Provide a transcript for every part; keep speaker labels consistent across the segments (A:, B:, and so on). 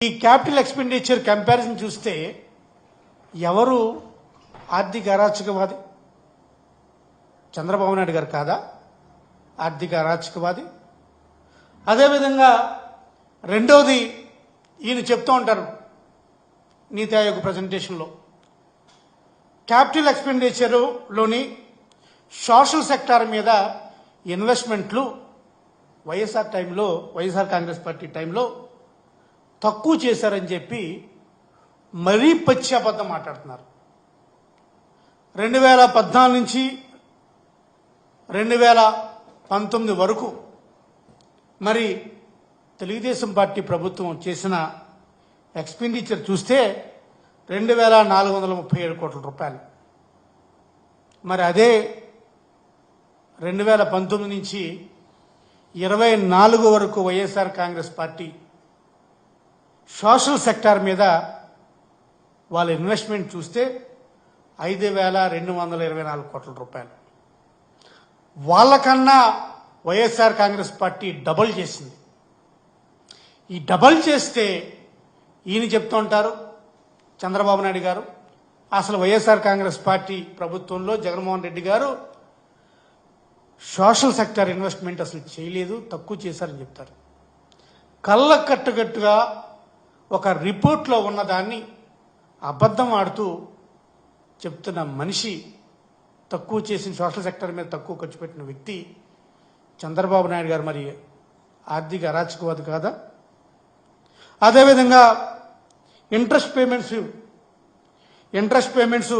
A: ఈ capital expenditure comparison చూస్తే ఎవరు ఆర్థిక అరాచకవాది? చంద్రబాబు నాయుడు గారు కాదా? ఆర్థిక అరాచకవాది? అదేవిధంగా రెండవది ఈయన చెప్తూ ఉంటారు నీతి ఆయోగ్ ప్రజెంటేషన్లో క్యాపిటల్ ఎక్స్పెండిచర్లోని సోషల్ సెక్టార్ మీద ఇన్వెస్ట్మెంట్లు వైఎస్ఆర్ టైంలో వైఎస్ఆర్ కాంగ్రెస్ పార్టీ టైంలో తక్కువ చేశారని చెప్పి మరీ పచ్చి అబద్ధం మాట్లాడుతున్నారు. రెండు వేల పద్నాలుగు నుంచి రెండు వేల పంతొమ్మిది వరకు మరి తెలుగుదేశం పార్టీ ప్రభుత్వం చేసిన ఎక్స్పెండిచర్ చూస్తే రెండు వేల నాలుగు వందల ముప్పై ఏడు కోట్ల రూపాయలు. మరి అదే రెండు వేల పంతొమ్మిది నుంచి ఇరవై నాలుగు వరకు YSR Congress party social sector మీద వాళ్ళ ఇన్వెస్ట్మెంట్ చూస్తే ఐదు వేల రెండు వందల ఇరవై నాలుగు కోట్ల రూపాయలు. వాళ్ళకన్నా వైఎస్ఆర్ కాంగ్రెస్ పార్టీ డబుల్ చేసింది. ఈ డబల్ చేస్తే ఈయన చెప్తూ ఉంటారు చంద్రబాబు నాయుడు గారు అసలు వైఎస్ఆర్ కాంగ్రెస్ పార్టీ ప్రభుత్వంలో జగన్మోహన్ రెడ్డి గారు సోషల్ సెక్టర్ ఇన్వెస్ట్మెంట్ అసలు చేయలేదు తక్కువ చేశారని చెప్తారు. కళ్ళ కట్టుకట్టుగా ఒక రిపోర్ట్లో ఉన్నదాన్ని అబద్ధం ఆడుతూ చెప్తున్న మనిషి తక్కువ చేసిన సోషల్ సెక్టర్ మీద తక్కువ ఖర్చు పెట్టిన వ్యక్తి చంద్రబాబు నాయుడు గారు మరి ఆర్థిక అరాచకవాది కాదా? అదేవిధంగా interest payments interest payments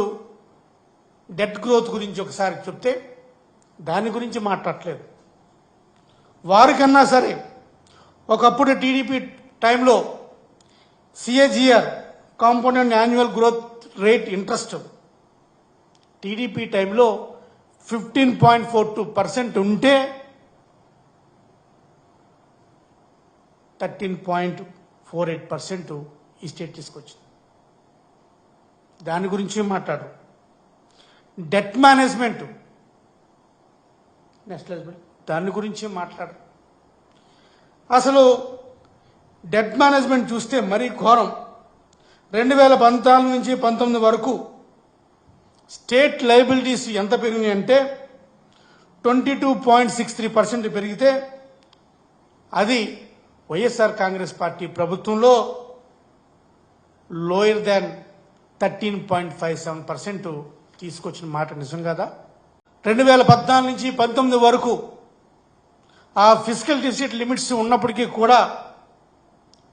A: debt growth గురించి ఒకసారి చెప్తే దాని గురించి మాట్లాడలేదు వారికన్నా సరే ఒకప్పుడు టీడీపీ టైంలో CAGR compound annual growth rate interest TDP టైంలో fifteen point four two percent ఉంటే thirteen point four eight percent ఈ స్టేట్ తీసుకొచ్చింది. దాని గురించి మాట్లాడు. డెట్ మేనేజ్మెంట్ నెక్స్ట్ దాని గురించి మాట్లాడు. అసలు డెట్ మేనేజ్మెంట్ చూస్తే మరీ ఘోరం. రెండు వేల పంతొమ్మిది నుంచి పంతొమ్మిది వరకు స్టేట్ లైబిలిటీస్ ఎంత పెరిగినాయి అంటే twenty two point six three percent పెరిగితే అది వైఎస్ఆర్ కాంగ్రెస్ పార్టీ ప్రభుత్వంలో lower than thirteen point five seven percent తీసుకొచ్చిన మాట నిజం కదా? రెండు వేల పద్నాలుగు నుంచి పంతొమ్మిది వరకు ఆ ఫిజికల్ డిఫిసిట్ లిమిట్స్ ఉన్నప్పటికీ కూడా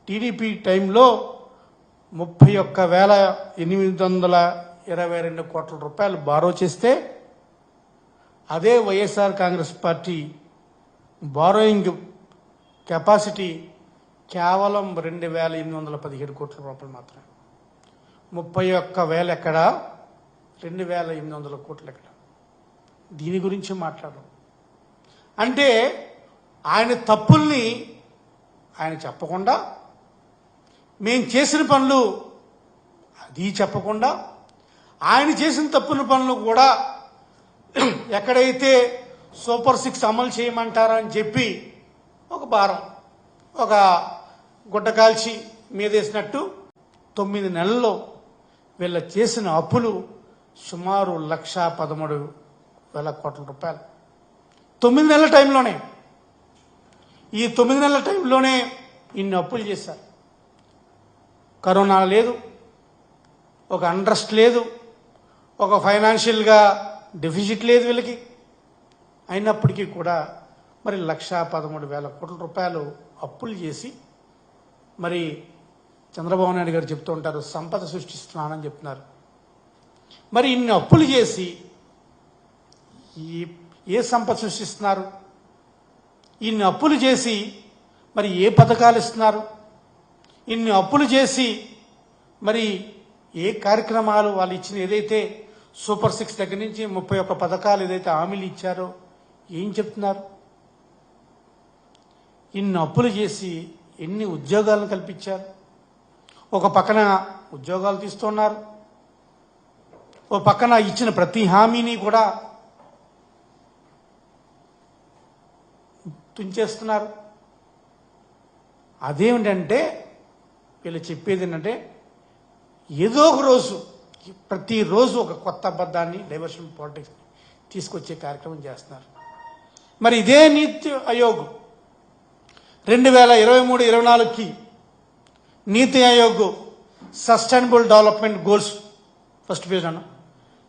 A: టీడీపీ టైంలో ముప్పై ఒక్క వేల ఎనిమిది వందల ఇరవై రెండు కోట్ల రూపాయలు బారో చేస్తే అదే YSR Congress party borrowing capacity కేవలం రెండు వేల ఎనిమిది వందల పదిహేడు కోట్ల రూపాయలు మాత్రమే. ముప్పై ఒక్క వేల ఎక్కడ? రెండు వేల ఎనిమిది వందల కోట్లు ఎక్కడ? దీని గురించి మాట్లాడడం అంటే ఆయన తప్పుల్ని ఆయన చెప్పకుండా మేం చేసిన పనులు అది చెప్పకుండా ఆయన చేసిన తప్పుల పనులు కూడా ఎక్కడైతే సూపర్ సిక్స్ అమలు చేయమంటారని చెప్పి ఒక భారం ఒక గుడ్డ కాల్చి మీదేసినట్టు తొమ్మిది నెలల్లో వీళ్ళ చేసిన అప్పులు సుమారు లక్ష పదమూడు వేల కోట్ల రూపాయలు. తొమ్మిది నెలల టైంలోనే ఈ తొమ్మిది నెలల టైంలోనే ఇన్ని అప్పులు చేశారు. కరోనా లేదు ఒక అండ్రస్ట్ లేదు ఒక ఫైనాన్షియల్గా డెఫిసిట్ లేదు వీళ్ళకి. అయినప్పటికీ కూడా మరి లక్షా పదమూడు వేల కోట్ల రూపాయలు అప్పులు చేసి మరి చంద్రబాబు నాయుడు గారు చెప్తూ ఉంటారు సంపద సృష్టిస్తున్నానని చెప్తున్నారు. మరి ఇన్ని అప్పులు చేసి ఈ ఏ సంపద సృష్టిస్తున్నారు? ఇన్ని అప్పులు చేసి మరి ఏ పథకాలు ఇస్తున్నారు? ఇన్ని అప్పులు చేసి మరి ఏ కార్యక్రమాలు వాళ్ళు ఇచ్చిన ఏదైతే సూపర్ సిక్స్ దగ్గర నుంచి ముప్పై ఒక్క పథకాలు ఏదైతే హామీలు ఇచ్చారో ఏం చెప్తున్నారు? ఇన్ని అప్పులు చేసి ఎన్ని ఉద్యోగాలను కల్పించారు? ఒక పక్కన ఉద్యోగాలు తీస్తున్నారు. ఓ పక్కన ఇచ్చిన ప్రతి హామీని కూడా తుంచేస్తున్నారు. అదేమిటంటే వీళ్ళు చెప్పేది ఏంటంటే ఏదో ఒక రోజు ప్రతిరోజు ఒక కొత్త అబద్ధాన్ని డైవర్షన్ పాలిటిక్స్ తీసుకొచ్చే కార్యక్రమం చేస్తున్నారు. మరి ఇదే నీతి ఆయోగ్ రెండు వేల ఇరవై మూడు ఇరవై నాలుగుకి Niti Aayog sustainable development goals first page అన్న.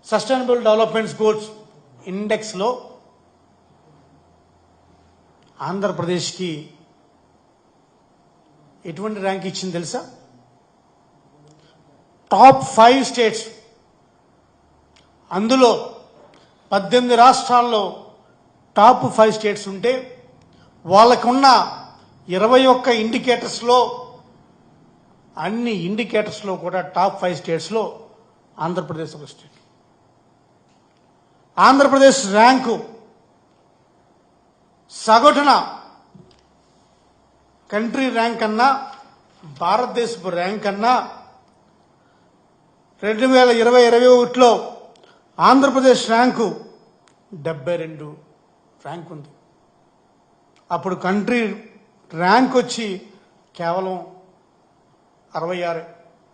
A: సస్టైనబుల్ డెవలప్మెంట్ గోల్స్ ఇండెక్స్లో ఆంధ్రప్రదేశ్కి ఎటువంటి ర్యాంక్ ఇచ్చింది తెలుసా? టాప్ ఫైవ్ స్టేట్స్ అందులో పద్దెనిమిది రాష్ట్రాల్లో టాప్ ఫైవ్ స్టేట్స్ ఉంటే వాళ్ళకున్న ఇరవై ఒక్క ఇండికేటర్స్లో అన్ని ఇండికేటర్స్లో కూడా టాప్ ఫైవ్ స్టేట్స్లో ఆంధ్రప్రదేశ్ ఒక స్టేట్ ఆంధ్రప్రదేశ్ ర్యాంకు సగటున కంట్రీ ర్యాంక్ అన్నా భారతదేశపు ర్యాంక్ అన్నా రెండు వేల ఇరవై ఇరవై ఒకటిలో ఆంధ్రప్రదేశ్ ర్యాంకు డెబ్బై రెండు ర్యాంక్ ఉంది. అప్పుడు కంట్రీ ర్యాంక్ వచ్చి కేవలం అరవై ఆరు.